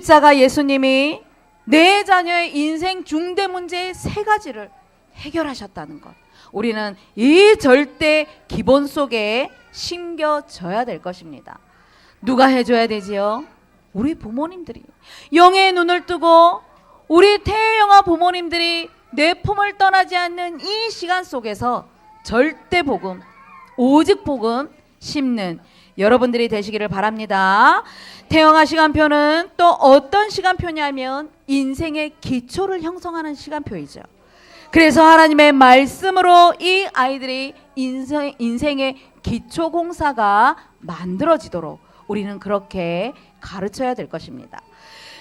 십자가 예수님이 내 자녀의 인생 중대 문제 세 가지를 해결하셨다는 것. 우리는 이 절대 기본 속에 심겨져야 될 것입니다. 누가 해줘야 되지요? 우리 부모님들이 영의 눈을 뜨고 우리 태영아 부모님들이 내 품을 떠나지 않는 이 시간 속에서 절대 복음, 오직 복음 심는 여러분들이 되시기를 바랍니다. 태영아 시간표는 또 어떤 시간표냐면 인생의 기초를 형성하는 시간표이죠. 그래서 하나님의 말씀으로 이 아이들이 인생, 인생의 기초 공사가 만들어지도록 우리는 그렇게 가르쳐야 될 것입니다.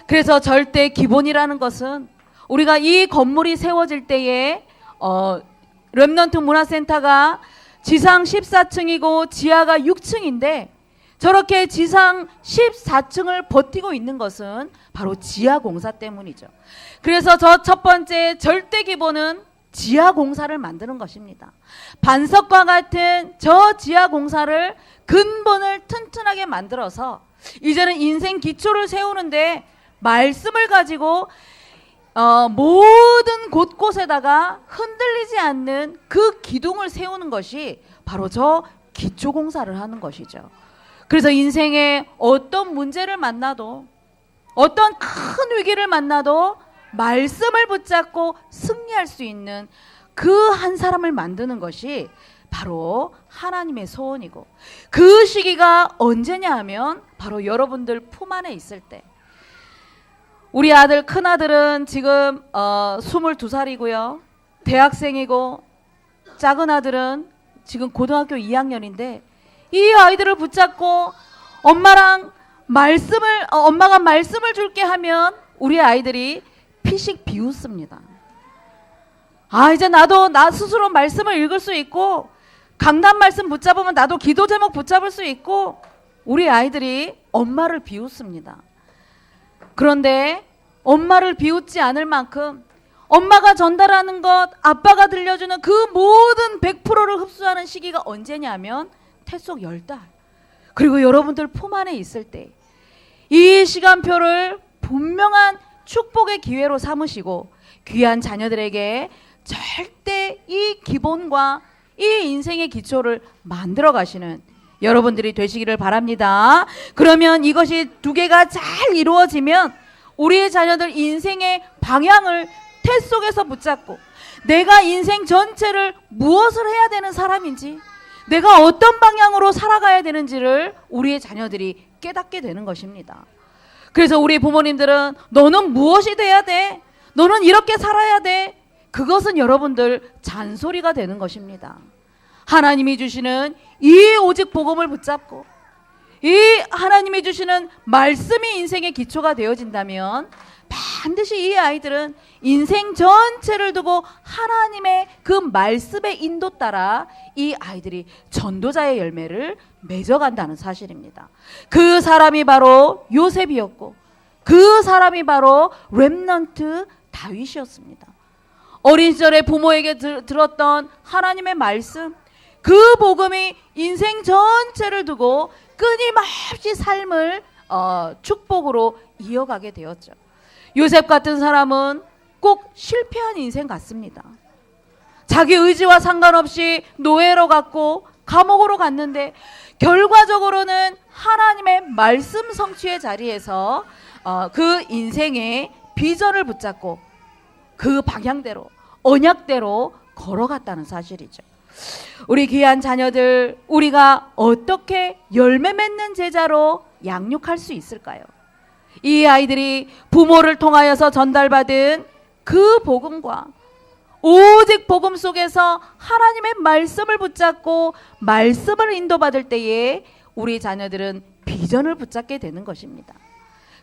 그래서 절대 기본이라는 것은 우리가 이 건물이 세워질 때에 어, 렘넌트 문화센터가 지상 14층이고 지하가 6층인데 저렇게 지상 14층을 버티고 있는 것은 바로 지하 공사 때문이죠. 그래서 저 첫 번째 절대 기본은 지하 공사를 만드는 것입니다. 반석과 같은 저 지하 공사를 근본을 튼튼하게 만들어서 이제는 인생 기초를 세우는데 말씀을 가지고 어, 모든 곳곳에다가 흔들리지 않는 그 기둥을 세우는 것이 바로 저 기초 공사를 하는 것이죠. 그래서 인생에 어떤 문제를 만나도 어떤 큰 위기를 만나도 말씀을 붙잡고 승리할 수 있는 그 한 사람을 만드는 것이 바로 하나님의 소원이고 그 시기가 언제냐 하면 바로 여러분들 품 안에 있을 때 우리 아들 큰 아들은 지금 어 22살이고요. 대학생이고 작은 아들은 지금 고등학교 2학년인데 이 아이들을 붙잡고 엄마랑 말씀을 어, 엄마가 말씀을 줄게 하면 우리 아이들이 피식 비웃습니다. 아 이제 나도 나 스스로 말씀을 읽을 수 있고 강단 말씀 붙잡으면 나도 기도 제목 붙잡을 수 있고 우리 아이들이 엄마를 비웃습니다. 그런데 엄마를 비웃지 않을 만큼 엄마가 전달하는 것, 아빠가 들려주는 그 모든 100%를 흡수하는 시기가 언제냐면 태속 10달. 그리고 여러분들 품 안에 있을 때 이 시간표를 분명한 축복의 기회로 삼으시고 귀한 자녀들에게 절대 이 기본과 이 인생의 기초를 만들어 가시는 여러분들이 되시기를 바랍니다. 그러면 이것이 두 개가 잘 이루어지면 우리의 자녀들 인생의 방향을 태 속에서 붙잡고 내가 인생 전체를 무엇을 해야 되는 사람인지 내가 어떤 방향으로 살아가야 되는지를 우리의 자녀들이 깨닫게 되는 것입니다. 그래서 우리 부모님들은 너는 무엇이 돼야 돼? 너는 이렇게 살아야 돼? 그것은 여러분들 잔소리가 되는 것입니다. 하나님이 주시는 이 오직 복음을 붙잡고 이 하나님이 주시는 말씀이 인생의 기초가 되어진다면 반드시 이 아이들은 인생 전체를 두고 하나님의 그 말씀의 인도 따라 이 아이들이 전도자의 열매를 맺어간다는 사실입니다. 그 사람이 바로 요셉이었고 그 사람이 바로 렘넌트 다윗이었습니다. 어린 시절에 부모에게 들, 들었던 하나님의 말씀 그 복음이 인생 전체를 두고 끊임없이 삶을 어, 축복으로 이어가게 되었죠. 요셉 같은 사람은 꼭 실패한 인생 같습니다. 자기 의지와 상관없이 노예로 갔고 감옥으로 갔는데 결과적으로는 하나님의 말씀 성취의 자리에서 어, 그 인생의 비전을 붙잡고 그 방향대로 언약대로 걸어갔다는 사실이죠. 우리 귀한 자녀들 우리가 어떻게 열매 맺는 제자로 양육할 수 있을까요? 이 아이들이 부모를 통하여서 전달받은 그 복음과 오직 복음 속에서 하나님의 말씀을 붙잡고 말씀을 인도받을 때에 우리 자녀들은 비전을 붙잡게 되는 것입니다.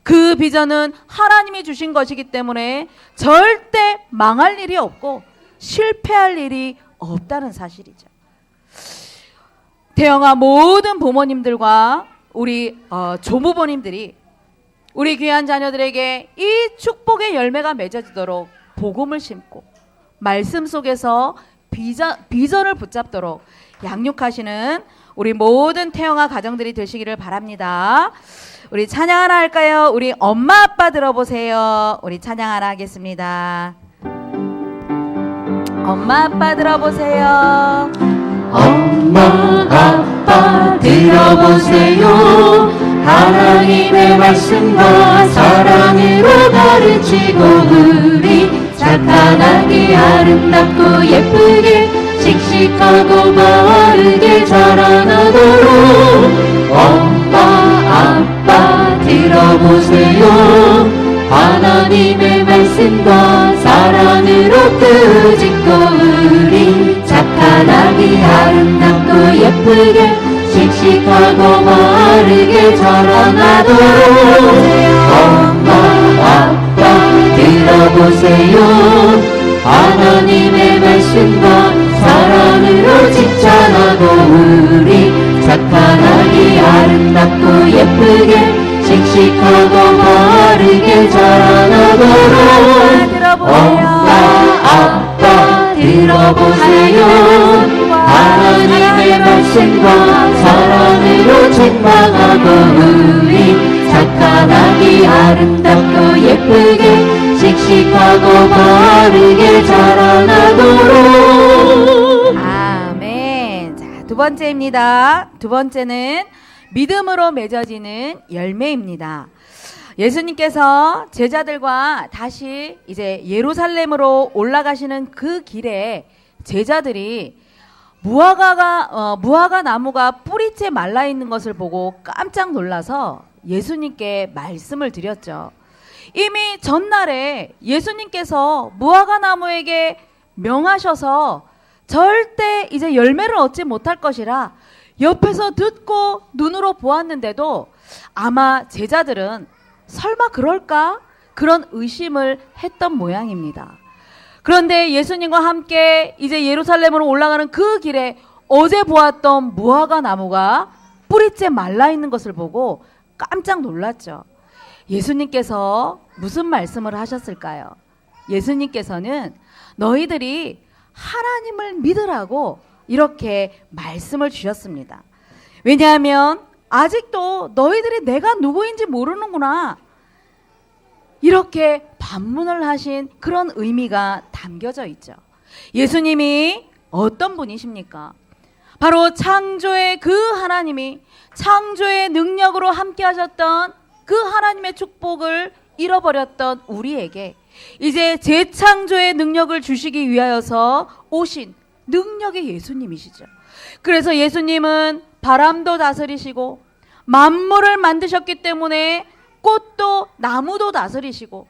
그 비전은 하나님이 주신 것이기 때문에 절대 망할 일이 없고 실패할 일이 없다는 사실이죠. 태영아 모든 부모님들과 우리 어, 조부모님들이 우리 귀한 자녀들에게 이 축복의 열매가 맺어지도록 복음을 심고 말씀 속에서 비전, 비전을 붙잡도록 양육하시는 우리 모든 태영아 가정들이 되시기를 바랍니다. 우리 찬양 하나 할까요? 우리 엄마 아빠 들어보세요. 우리 찬양 하나 하겠습니다. 엄마 아빠 들어보세요. 엄마 아빠 들어보세요 하나님의 말씀과 사랑으로 가르치고 우리 착한 아기 아름답고 예쁘게 씩씩하고 바르게 자라나도록 엄마 아빠 들어보세요 하나님의 말씀과 사랑으로 끄집고 우리 착한 아기 아름답고 예쁘게 씩씩하고 바르게 자라나도록 엄마 아빠 들어보세요. 하나님의 말씀과 사랑으로 칭찬하고 우리 착한 아기 아름답고 예쁘게 씩씩하고 바르게 자라나도록 아빠 들어보세요 하나님의 말씀과 사랑으로 책망하고 우리 착한 아기 아름답고 예쁘게 씩씩하고 바르게 자라나도록 아멘. 자, 두 번째입니다. 두 번째는 믿음으로 맺어지는 열매입니다. 예수님께서 제자들과 다시 이제 예루살렘으로 올라가시는 그 길에 제자들이 무화과가 어, 무화과 나무가 뿌리째 말라 있는 것을 보고 깜짝 놀라서 예수님께 말씀을 드렸죠. 이미 전날에 예수님께서 무화과 나무에게 명하셔서 절대 이제 열매를 얻지 못할 것이라 옆에서 듣고 눈으로 보았는데도 아마 제자들은 설마 그럴까? 그런 의심을 했던 모양입니다. 그런데 예수님과 함께 이제 예루살렘으로 올라가는 그 길에 어제 보았던 무화과 나무가 뿌리째 말라 있는 것을 보고 깜짝 놀랐죠. 예수님께서 무슨 말씀을 하셨을까요? 예수님께서는 너희들이 하나님을 믿으라고 이렇게 말씀을 주셨습니다. 왜냐하면 아직도 너희들이 내가 누구인지 모르는구나. 이렇게 반문을 하신 그런 의미가 담겨져 있죠. 예수님이 어떤 분이십니까? 바로 창조의 그 하나님이 창조의 능력으로 함께 하셨던 그 하나님의 축복을 잃어버렸던 우리에게 이제 재창조의 능력을 주시기 위하여서 오신 능력의 예수님이시죠. 그래서 예수님은 바람도 다스리시고 만물을 만드셨기 때문에 꽃도 나무도 다스리시고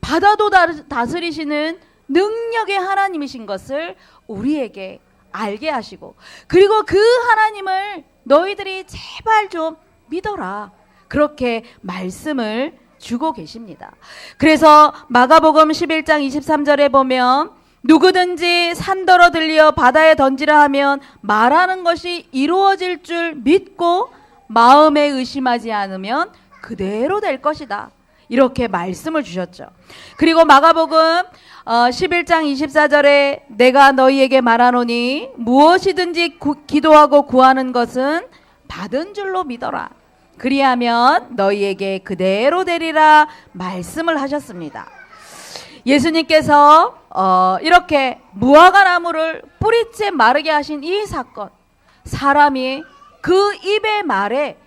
바다도 다- 다스리시는 능력의 하나님이신 것을 우리에게 알게 하시고 그리고 그 하나님을 너희들이 제발 좀 믿어라. 그렇게 말씀을 주고 계십니다. 그래서 마가복음 11장 23절에 보면 누구든지 산더러 들려 바다에 던지라 하면 말하는 것이 이루어질 줄 믿고 마음에 의심하지 않으면 그대로 될 것이다. 이렇게 말씀을 주셨죠. 그리고 마가복음 어, 11장 24절에 내가 너희에게 말하노니 무엇이든지 구- 기도하고 구하는 것은 받은 줄로 믿어라. 그리하면 너희에게 그대로 되리라 말씀을 하셨습니다. 예수님께서 어, 이렇게 무화과 나무를 뿌리째 마르게 하신 이 사건, 사람이 그 입의 말에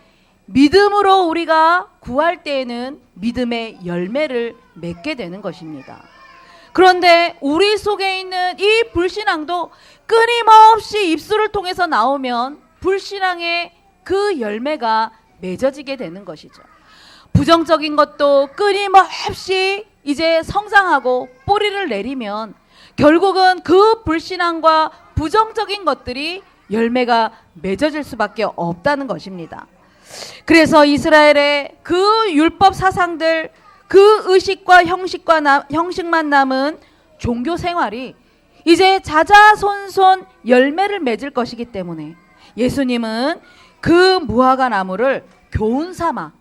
믿음으로 우리가 구할 때에는 믿음의 열매를 맺게 되는 것입니다. 그런데 우리 속에 있는 이 불신앙도 끊임없이 입술을 통해서 나오면 불신앙의 그 열매가 맺어지게 되는 것이죠. 부정적인 것도 끊임없이 이제 성장하고 뿌리를 내리면 결국은 그 불신앙과 부정적인 것들이 열매가 맺어질 수밖에 없다는 것입니다. 그래서 이스라엘의 그 율법 사상들, 그 의식과 형식과 나, 형식만 남은 종교 생활이 이제 자자손손 열매를 맺을 것이기 때문에 예수님은 그 무화과 나무를 교훈 삼아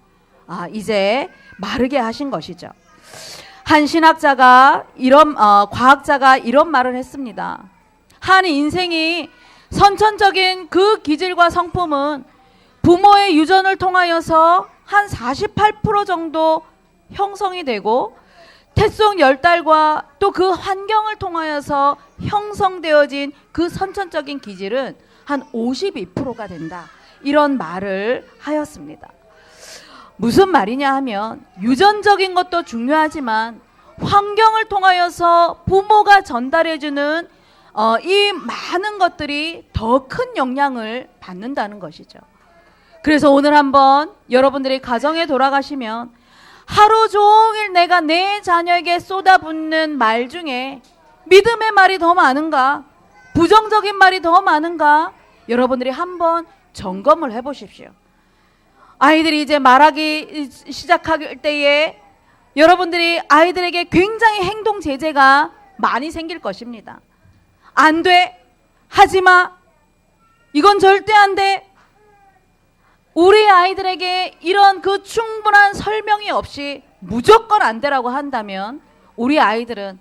아, 이제 마르게 하신 것이죠. 한 신학자가 이런 어, 과학자가 이런 말을 했습니다. 한 인생이 선천적인 그 기질과 성품은 부모의 유전을 통하여서 한 48% 정도 형성이 되고 태송 열달과 또 그 환경을 통하여서 형성되어진 그 선천적인 기질은 한 52%가 된다. 이런 말을 하였습니다. 무슨 말이냐 하면 유전적인 것도 중요하지만 환경을 통하여서 부모가 전달해주는 어, 이 많은 것들이 더 큰 영향을 받는다는 것이죠. 그래서 오늘 한번 여러분들이 가정에 돌아가시면 하루 종일 내가 내 자녀에게 쏟아붓는 말 중에 믿음의 말이 더 많은가? 부정적인 말이 더 많은가? 여러분들이 한번 점검을 해 보십시오. 아이들이 이제 말하기 시작할 때에 여러분들이 아이들에게 굉장히 행동 제재가 많이 생길 것입니다. 안 돼. 하지 마. 이건 절대 안 돼. 우리 아이들에게 이런 그 충분한 설명이 없이 무조건 안 되라고 한다면 우리 아이들은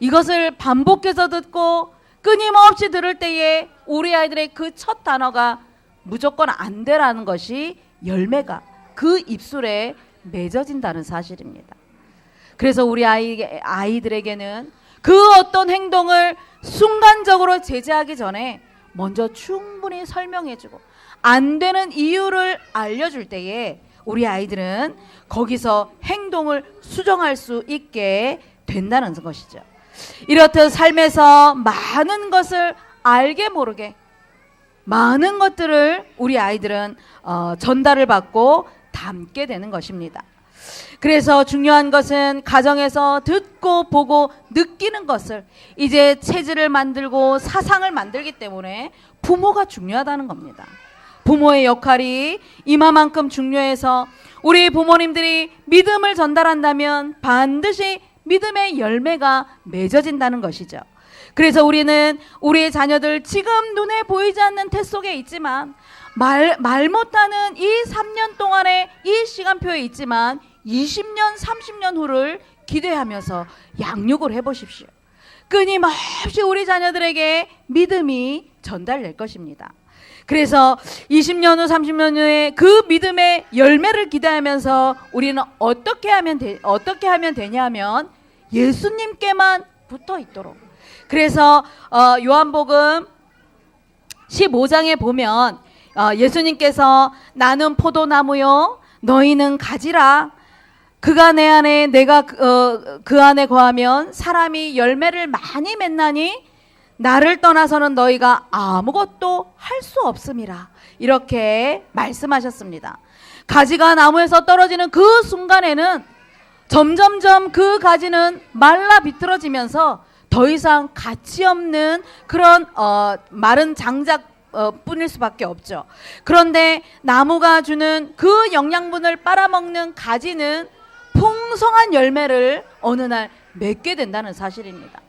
이것을 반복해서 듣고 끊임없이 들을 때에 우리 아이들의 그 첫 단어가 무조건 안 되라는 것이 열매가 그 입술에 맺어진다는 사실입니다. 그래서 우리 아이, 아이들에게는 그 어떤 행동을 순간적으로 제재하기 전에 먼저 충분히 설명해주고 안 되는 이유를 알려줄 때에 우리 아이들은 거기서 행동을 수정할 수 있게 된다는 것이죠. 이렇듯 삶에서 많은 것을 알게 모르게 많은 것들을 우리 아이들은 어, 전달을 받고 담게 되는 것입니다. 그래서 중요한 것은 가정에서 듣고 보고 느끼는 것을 이제 체질을 만들고 사상을 만들기 때문에 부모가 중요하다는 겁니다. 부모의 역할이 이마만큼 중요해서 우리 부모님들이 믿음을 전달한다면 반드시 믿음의 열매가 맺어진다는 것이죠. 그래서 우리는 우리의 자녀들 지금 눈에 보이지 않는 태 속에 있지만 말, 말 못하는 이 3년 동안의 이 시간표에 있지만 20년, 30년 후를 기대하면서 양육을 해보십시오. 끊임없이 우리 자녀들에게 믿음이 전달될 것입니다. 그래서 20년 후, 30년 후에 그 믿음의 열매를 기대하면서 우리는 어떻게 하면 되, 어떻게 하면 되냐면 예수님께만 붙어 있도록. 그래서 어, 요한복음 15장에 보면 어, 예수님께서 나는 포도나무요 너희는 가지라 그가 내 안에 내가 그, 어, 그 안에 거하면 사람이 열매를 많이 맺나니 나를 떠나서는 너희가 아무것도 할 수 없음이라 이렇게 말씀하셨습니다. 가지가 나무에서 떨어지는 그 순간에는 점점점 그 가지는 말라 비틀어지면서 더 이상 가치 없는 그런 어, 마른 장작 어, 뿐일 수밖에 없죠. 그런데 나무가 주는 그 영양분을 빨아먹는 가지는 풍성한 열매를 어느 날 맺게 된다는 사실입니다.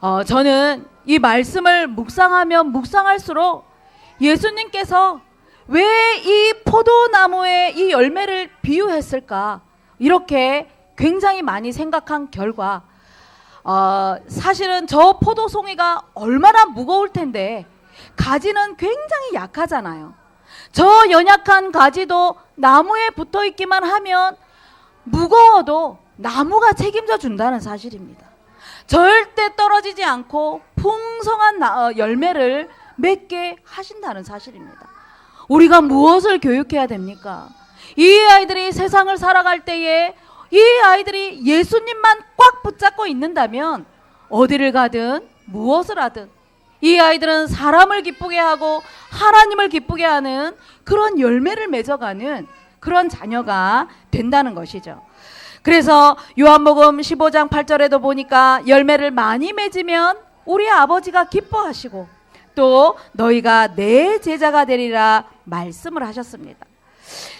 어, 저는 이 말씀을 묵상하면 묵상할수록 예수님께서 왜 이 포도나무에 이 열매를 비유했을까? 이렇게 굉장히 많이 생각한 결과, 어, 사실은 저 포도송이가 얼마나 무거울 텐데, 가지는 굉장히 약하잖아요. 저 연약한 가지도 나무에 붙어 있기만 하면 무거워도 나무가 책임져 준다는 사실입니다. 절대 떨어지지 않고 풍성한 나- 어, 열매를 맺게 하신다는 사실입니다. 우리가 무엇을 교육해야 됩니까? 이 아이들이 세상을 살아갈 때에 이 아이들이 예수님만 꽉 붙잡고 있는다면 어디를 가든 무엇을 하든 이 아이들은 사람을 기쁘게 하고 하나님을 기쁘게 하는 그런 열매를 맺어가는 그런 자녀가 된다는 것이죠. 그래서 요한복음 15장 8절에도 보니까 열매를 많이 맺으면 우리 아버지가 기뻐하시고 또 너희가 내 제자가 되리라 말씀을 하셨습니다.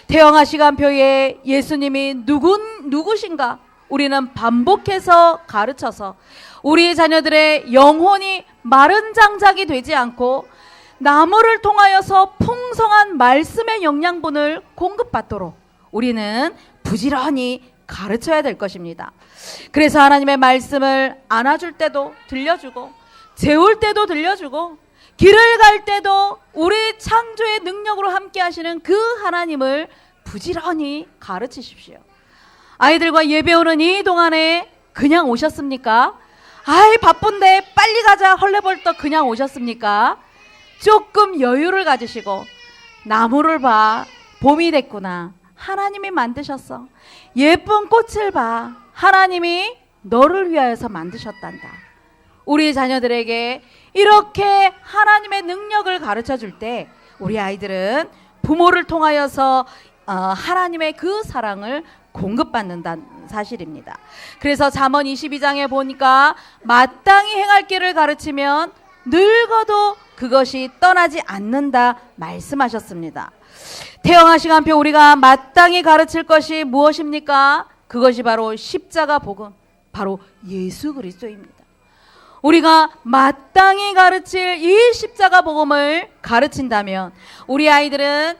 태영아 시간표에 예수님이 누군 누구신가 우리는 반복해서 가르쳐서 우리 자녀들의 영혼이 마른 장작이 되지 않고 나무를 통하여서 풍성한 말씀의 영양분을 공급받도록 우리는 부지런히 가르쳐야 될 것입니다. 그래서 하나님의 말씀을 안아줄 때도 들려주고 재울 때도 들려주고 길을 갈 때도 우리 창조의 능력으로 함께 하시는 그 하나님을 부지런히 가르치십시오. 아이들과 예배 오는 이 동안에 그냥 오셨습니까? 아이 바쁜데 빨리 가자 헐레벌떡 그냥 오셨습니까? 조금 여유를 가지시고 나무를 봐. 봄이 됐구나. 하나님이 만드셨어. 예쁜 꽃을 봐. 하나님이 너를 위하여서 만드셨단다. 우리 자녀들에게 이렇게 하나님의 능력을 가르쳐 줄 때 우리 아이들은 부모를 통하여서 어, 하나님의 그 사랑을 공급받는다는 사실입니다. 그래서 잠언 22장에 보니까 마땅히 행할 길을 가르치면 늙어도 그것이 떠나지 않는다 말씀하셨습니다. 태영아 시간표 우리가 마땅히 가르칠 것이 무엇입니까? 그것이 바로 십자가 복음, 바로 예수 그리스도입니다. 우리가 마땅히 가르칠 이 십자가 복음을 가르친다면 우리 아이들은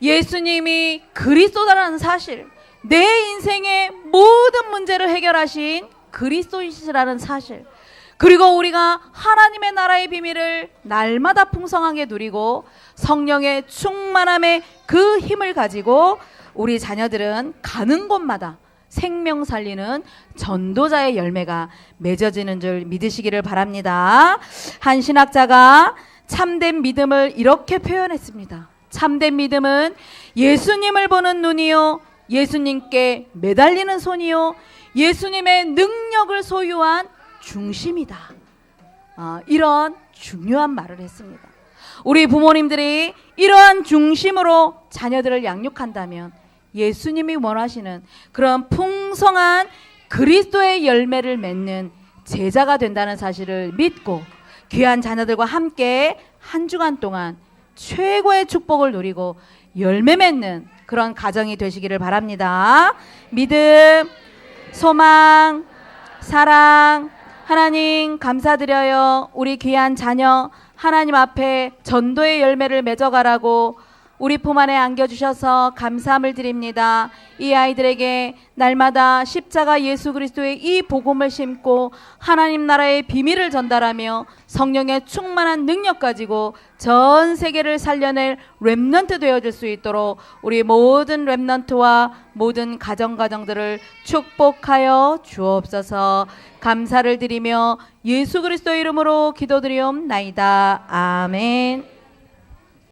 예수님이 그리스도다라는 사실, 내 인생의 모든 문제를 해결하신 그리스도이시라는 사실, 그리고 우리가 하나님의 나라의 비밀을 날마다 풍성하게 누리고 성령의 충만함의 그 힘을 가지고 우리 자녀들은 가는 곳마다 생명 살리는 전도자의 열매가 맺어지는 줄 믿으시기를 바랍니다. 한 신학자가 참된 믿음을 이렇게 표현했습니다. 참된 믿음은 예수님을 보는 눈이요. 예수님께 매달리는 손이요. 예수님의 능력을 소유한 중심이다. 아, 이런 중요한 말을 했습니다. 우리 부모님들이 이러한 중심으로 자녀들을 양육한다면 예수님이 원하시는 그런 풍성한 그리스도의 열매를 맺는 제자가 된다는 사실을 믿고 귀한 자녀들과 함께 한 주간 동안 최고의 축복을 누리고 열매 맺는 그런 가정이 되시기를 바랍니다. 믿음, 소망, 사랑, 하나님 감사드려요. 우리 귀한 자녀 하나님 앞에 전도의 열매를 맺어가라고 우리 품 안에 안겨주셔서 감사함을 드립니다. 이 아이들에게 날마다 십자가 예수 그리스도의 이 복음을 심고 하나님 나라의 비밀을 전달하며 성령의 충만한 능력 가지고 전 세계를 살려낼 렘넌트 되어질 수 있도록 우리 모든 렘넌트와 모든 가정 가정들을 축복하여 주옵소서 감사를 드리며 예수 그리스도 이름으로 기도드리옵나이다. 아멘.